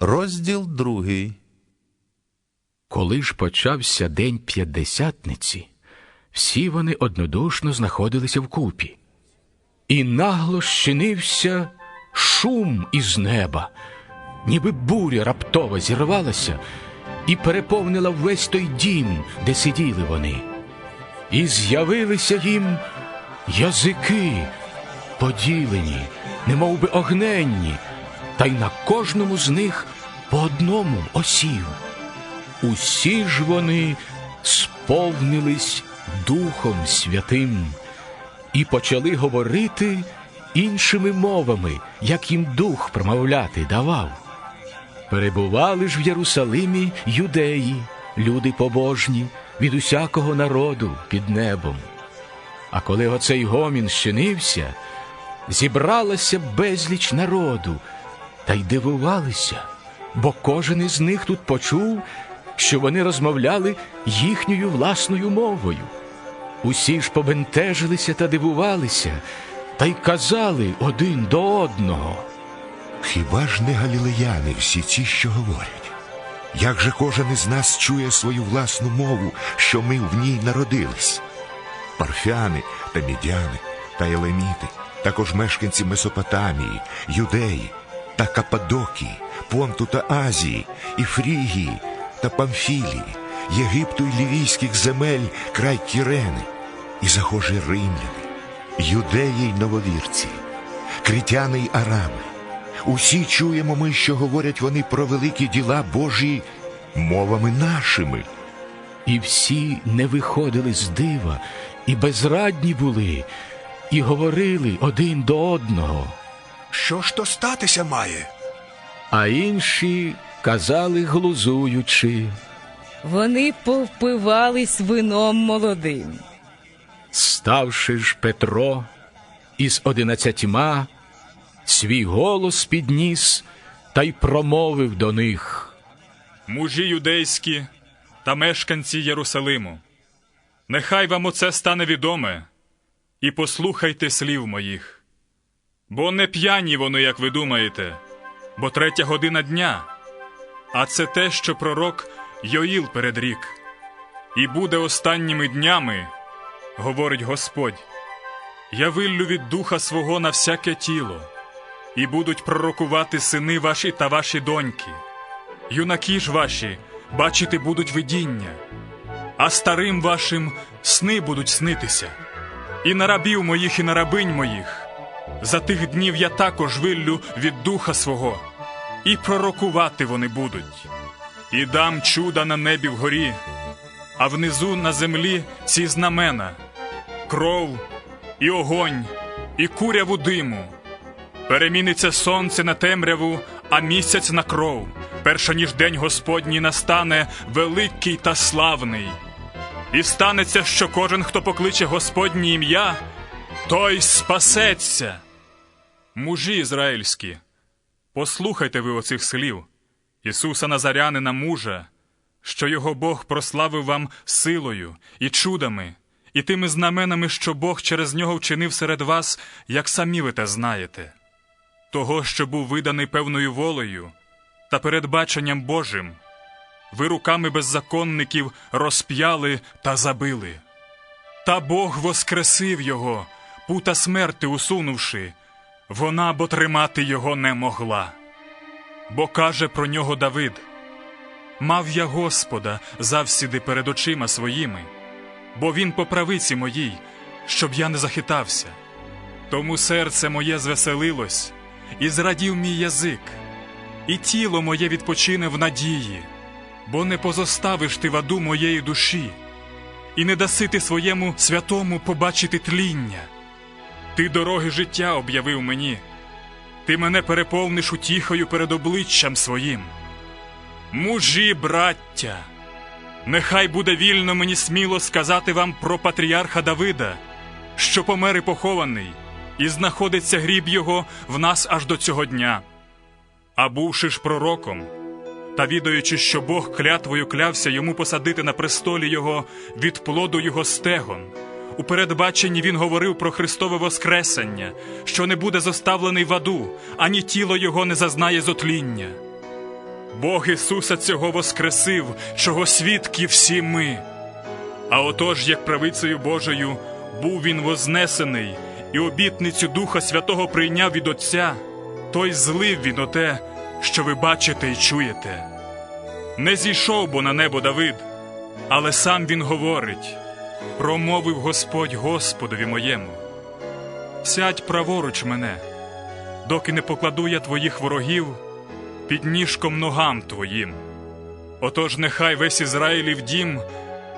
Розділ другий. Коли ж почався день п'ятдесятниці, всі вони однодушно знаходилися вкупі. І нагло щинився шум із неба, ніби буря раптово зірвалася і переповнила весь той дім, де сиділи вони. І з'явилися їм язики, поділені, немов би огненні, та й на кожному з них по одному осів. Усі ж вони сповнились Духом Святим і почали говорити іншими мовами, як їм дух промовляти давав. Перебували ж в Єрусалимі юдеї, люди побожні, від усякого народу під небом. А коли оцей гомін щинився, зібралася безліч народу, та й дивувалися, бо кожен із них тут почув, що вони розмовляли їхньою власною мовою. Усі ж побентежилися та дивувалися, та й казали один до одного. Хіба ж не галілеяни всі ці, що говорять? Як же кожен із нас чує свою власну мову, що ми в ній народились? Парфяни та мідяни та елеміти, також мешканці Месопотамії, Юдеї та Каппадокії, Понту та Азії, і Фрігії та Памфілії, Єгипту й лівійських земель, край Кірени, і захожі римляни, юдеї й нововірці, критяни й арами. Усі чуємо ми, що говорять вони про великі діла Божі мовами нашими. І всі не виходили з дива, і безрадні були, і говорили один до одного. Що ж то статися має? А інші казали глузуючи. Вони повпивались вином молодим. Ставши ж Петро із одинадцятьма, свій голос підніс та й промовив до них. мужі юдейські та мешканці Єрусалиму, нехай вам оце стане відоме, і послухайте слів моїх. Бо не п'яні вони, як ви думаєте, бо третя година дня, а це те, що пророк Йоїл передрік. І буде останніми днями, говорить Господь, я виллю від духа свого на всяке тіло, і будуть пророкувати сини ваші та ваші доньки. Юнаки ж ваші бачити будуть видіння, а старим вашим сни будуть снитися. І на рабів моїх, і на рабинь моїх. За тих днів я також виллю від духа свого, і пророкувати вони будуть. І дам чуда на небі вгорі, а внизу на землі ці знамена кров і огонь, і куряву диму. Переміниться сонце на темряву, а місяць на кров, перша ніж день Господній настане великий та славний. І станеться, що кожен, хто покличе Господнє ім'я, той спасеться. Мужі ізраїльські, послухайте ви оцих слів Ісуса Назарянина мужа, що його Бог прославив вам силою і чудами, і тими знаменами, що Бог через нього вчинив серед вас, як самі ви те знаєте того, що був виданий певною волею та передбаченням Божим, ви руками беззаконників розп'яли та забили. Та Бог воскресив його, пута смерти усунувши, вона бо тримати його не могла. Бо каже про нього Давид: Мав я Господа завсіди перед очима своїми, бо він по правиці моїй, щоб я не захитався. Тому серце моє звеселилось, і зрадів мій язик, і тіло моє відпочине в надії, бо не позоставиш ти ваду моєї душі, і не даси ти своєму святому побачити тління. Ти дороги життя об'явив мені, ти мене переповниш утіхою перед обличчям своїм. Мужі, браття, нехай буде вільно мені сміло сказати вам про патріарха Давида, що помер і похований і знаходиться гріб його в нас аж до цього дня. А бувши ж пророком, та відаючи, що Бог клятвою клявся йому посадити на престолі його від плоду його стегон. У передбаченні він говорив про Христове Воскресення, що не буде зоставлений в аду, ані тіло його не зазнає зотління. Бог Ісуса цього воскресив, чого свідки всі ми. А отож, як правицею Божою, був він вознесений, і обітницю Духа Святого прийняв від Отця, той злив він оте, що ви бачите і чуєте. Не зійшов бо на небо Давид, але сам він говорить: промовив Господь Господові моєму. Сядь праворуч мене, доки не покладу я твоїх ворогів під ніжком ногам твоїм. Отож, нехай весь Ізраїлів дім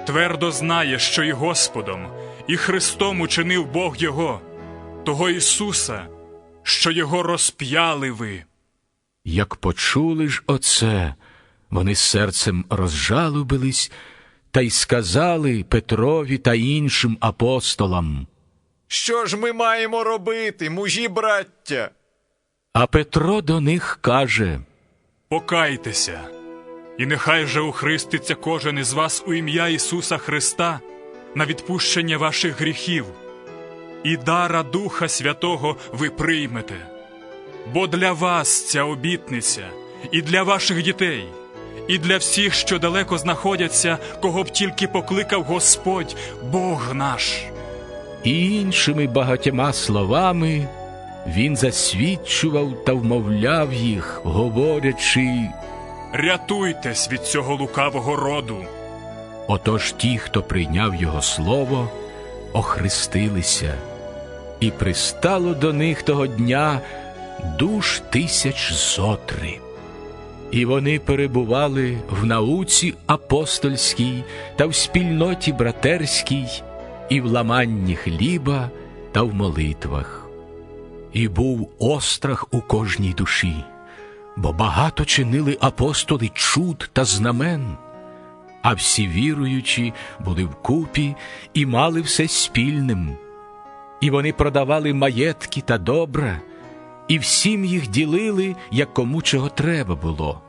твердо знає, що і Господом, і Христом учинив Бог Його, того Ісуса, що Його розп'яли ви. Як почули ж оце, вони серцем розжалобились та й сказали Петрові та іншим апостолам. Що ж ми маємо робити, мужі браття? А Петро до них каже Покайтеся, і нехай же ухриститься кожен із вас у ім'я Ісуса Христа на відпущення ваших гріхів, і дара Духа Святого ви приймете. Бо для вас ця обітниця, і для ваших дітей, і для всіх, що далеко знаходяться, кого б тільки покликав Господь, Бог наш. і іншими багатьма словами він засвідчував та вмовляв їх, говорячи. Рятуйтесь від цього лукавого роду. Отож ті, хто прийняв його слово, охрестилися, і пристало до них того дня душ тисяч зотри. І вони перебували в науці апостольській та в спільноті братерській, і в ламанні хліба та в молитвах. І був острах у кожній душі, бо багато чинили апостоли чуд та знамен. А всі віруючі були вкупі і мали все спільним. І вони продавали маєтки та добра, і всім їх ділили, як кому чого треба було.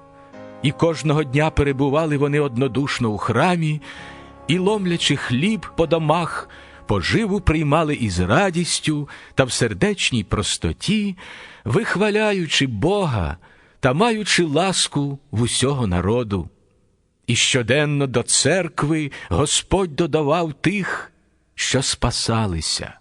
І кожного дня перебували вони однодушно у храмі, і, ломлячи хліб по домах, поживу приймали із радістю та в сердечній простоті, вихваляючи Бога та маючи ласку в усього народу. І щоденно до церкви Господь додавав тих, що спасалися.